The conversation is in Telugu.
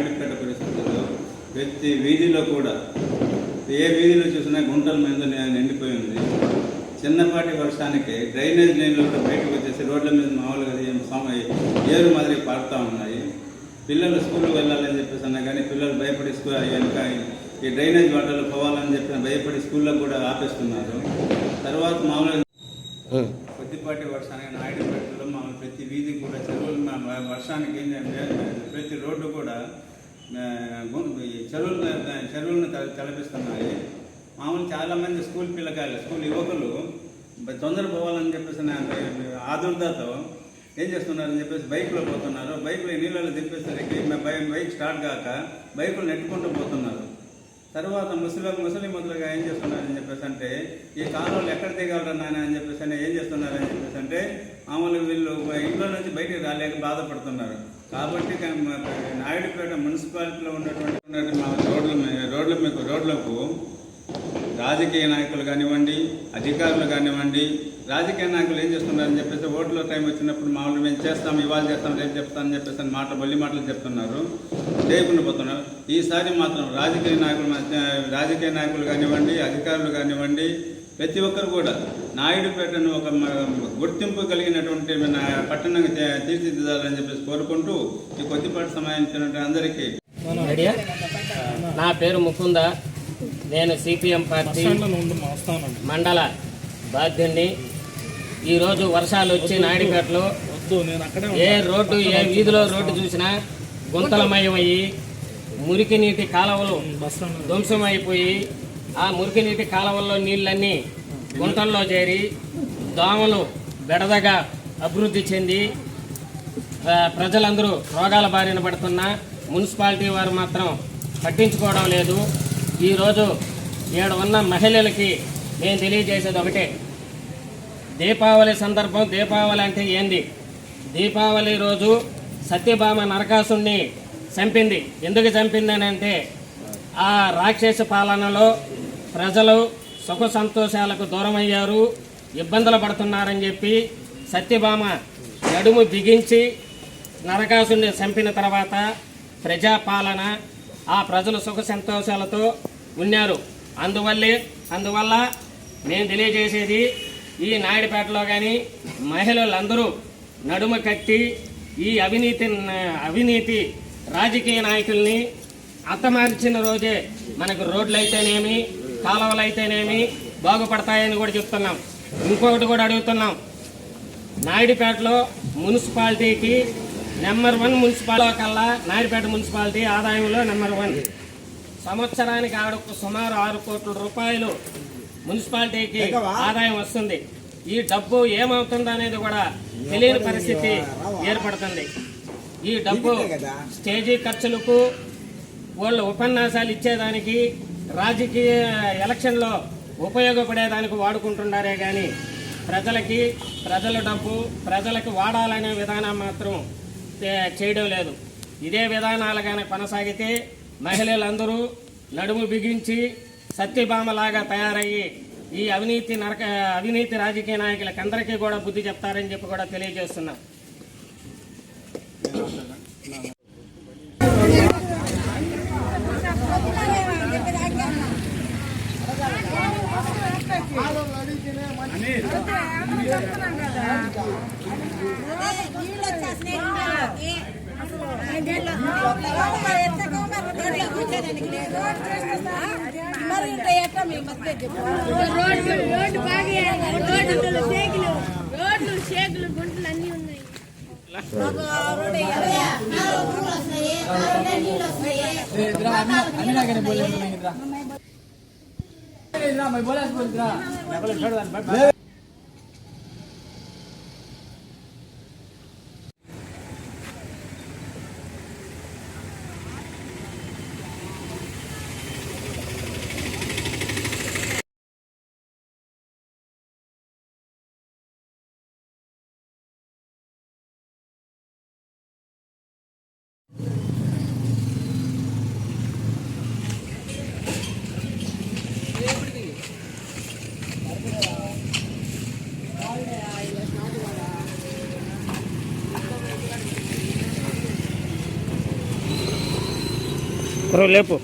నాయుడుపేట పరిస్థితుల్లో ప్రతి వీధిలో కూడా ఏ వీధిలో చూసినా గుంటల మీద నిండిపోయి ఉంది. చిన్నపాటి వర్షానికి డ్రైనేజ్ నీళ్ళు కూడా బయటకు వచ్చేసి రోడ్ల మీద మామూలుగా ఏరు మాదిరి పారుతూ ఉన్నాయి. పిల్లలు స్కూల్కి వెళ్ళాలని చెప్పేసి అన్నా కానీ పిల్లలు భయపడి స్కూల్ వెనక ఈ డ్రైనేజ్ వాటర్లో పోవాలని చెప్పి భయపడి స్కూల్లో కూడా ఆపేస్తున్నారు. తర్వాత మామూలుగా కొద్దిపాటి వర్షానికి నాయుడుపేటలో మామూలు ప్రతి వీధి కూడా చెరువులు వర్షానికి ఏంటంటే ప్రతి రోడ్డు కూడా చెరువులు చెరువులను తలపిస్తున్నాయి మామూలు చాలామంది స్కూల్ పిల్లకాయలు స్కూల్ యువకులు తొందర పోవాలని చెప్పేసి ఆదుర్దతో ఏం చేస్తున్నారని చెప్పేసి బైక్లో పోతున్నారు. బైక్లో నీళ్ళలో దింపేసరికి బైక్ స్టార్ట్ కాక బైకులు నెట్టుకుంటూ పోతున్నారు. తర్వాత ముసలి ముసలి మొదలుగా ఏం చేస్తున్నారని చెప్పేసి అంటే ఈ కాలువలు ఎక్కడ దిగాలరా నాయన అని చెప్పేసి ఏం చేస్తున్నారని చెప్పేసి అంటే మామూలుగా వీళ్ళు ఇంట్లో నుంచి బయటికి రాలేక బాధపడుతున్నారు. కాబట్టి నాయుడుపేట మున్సిపాలిటీలో ఉన్నటువంటి మా రోడ్ల రోడ్ల మీద రోడ్లకు రాజకీయ నాయకులు కానివ్వండి అధికారులు కానివ్వండి రాజకీయ నాయకులు ఏం చేస్తున్నారని చెప్పేసి ఓట్ల టైం వచ్చినప్పుడు మామూలు మేము చేస్తాం ఇవాళ చేస్తాం రేపు చెప్తామని చెప్పేసి అని మాటలు మళ్ళీ మాటలు చెప్తున్నారు. చేయకుండా పోతున్నారు. ఈసారి మాత్రం రాజకీయ నాయకులు మధ్య- రాజకీయ నాయకులు కానివ్వండి అధికారులు కానివ్వండి ప్రతి ఒక్కరు కూడా నాయుడుపేటను ఒక గుర్తింపు కలిగినటువంటి మన పట్టణంగా తీర్చిదిద్దాలని చెప్పేసి కోరుకుంటూ ఈ కొద్దిపాటి సమయం అందరికీ? నా పేరు ముకుంద. నేను సిపిఎం పార్టీ మండల బాధ్యుణ్ణి. ఈరోజు వర్షాలు వచ్చి నాయుడుపేటలో ఏ రోడ్డు ఏ వీధిలో రోడ్డు చూసినా గుంతలమయమయ్యి మురికి నీటి కాలువలు ధ్వంసమైపోయి ఆ మురికి నీటి కాలువల్లో నీళ్ళన్నీ గుంటల్లో చేరి దోమలు బెడదగా అభివృద్ధి చెంది ప్రజలందరూ రోగాల బారిన పడుతున్నా మున్సిపాలిటీ వారు మాత్రం పట్టించుకోవడం లేదు. ఈరోజు ఈడ ఉన్న మహిళలకి నేను తెలియజేసేది ఒకటే. దీపావళి సందర్భం దీపావళి అంటే ఏంది? దీపావళి రోజు సత్యభామ నరకాసుని చంపింది. ఎందుకు చంపిందని అంటే ఆ రాక్షస పాలనలో ప్రజలు సుఖ సంతోషాలకు దూరమయ్యారు ఇబ్బందులు పడుతున్నారని చెప్పి సత్యభామ నడుము బిగించి నరకాసుని చంపిన తర్వాత ప్రజాపాలన ఆ ప్రజలు సుఖ సంతోషాలతో ఉన్నారు. అందువల్లే అందువల్ల నేను తెలియజేసేది ఈ నాయుడుపేటలో కానీ మహిళలందరూ నడుమ కట్టి ఈ అవినీతి అవినీతి రాజకీయ నాయకుల్ని అత్తమార్చిన రోజే మనకు రోడ్లు అయితేనేమి కాలువలు అయితేనేమి బాగుపడతాయని కూడా చెప్తున్నాం. ఇంకొకటి కూడా అడుగుతున్నాం. నాయుడుపేటలో మున్సిపాలిటీకి నెంబర్ వన్ మున్సిపాలిటీ కల్లా నాయుడుపేట మున్సిపాలిటీ ఆదాయంలో నెంబర్ వన్. సంవత్సరానికి ఆరు సుమారు ఆరు కోట్ల రూపాయలు మున్సిపాలిటీకి ఆదాయం వస్తుంది. ఈ డబ్బు ఏమవుతుందో అనేది కూడా తెలియని పరిస్థితి ఏర్పడుతుంది. ఈ డబ్బు స్టేజీ ఖర్చులకు వాళ్ళు ఉపన్యాసాలు ఇచ్చేదానికి రాజకీయ ఎలక్షన్లో ఉపయోగపడేదానికి వాడుకుంటున్నారే కానీ ప్రజలకి ప్రజల డబ్బు ప్రజలకు వాడాలనే విధానం మాత్రం చేయడం లేదు. ఇదే విధానాలు కానీ కొనసాగితే మహిళలందరూ నడుము బిగించి సత్యభామలాగా తయారయ్యి ఈ అవినీతి నరక అవినీతి రాజకీయ నాయకులకందరికీ కూడా బుద్ధి చెప్తారని చెప్పి కూడా తెలియజేస్తున్నాం. మరి ఇంకా ఎక్కడ మీ మధ్య రోడ్లు రోడ్డు బాగా రోడ్లు షేకులు రోడ్లు షేకులు గుంటలు అన్నీ ఉన్నాయి అన్ని నాకనే పోలేదు ಇಲ್ಲ ಮೊಬೈಲ್ ಹಾಕ್ಬಿಡ್ತೀರಾ లేపు.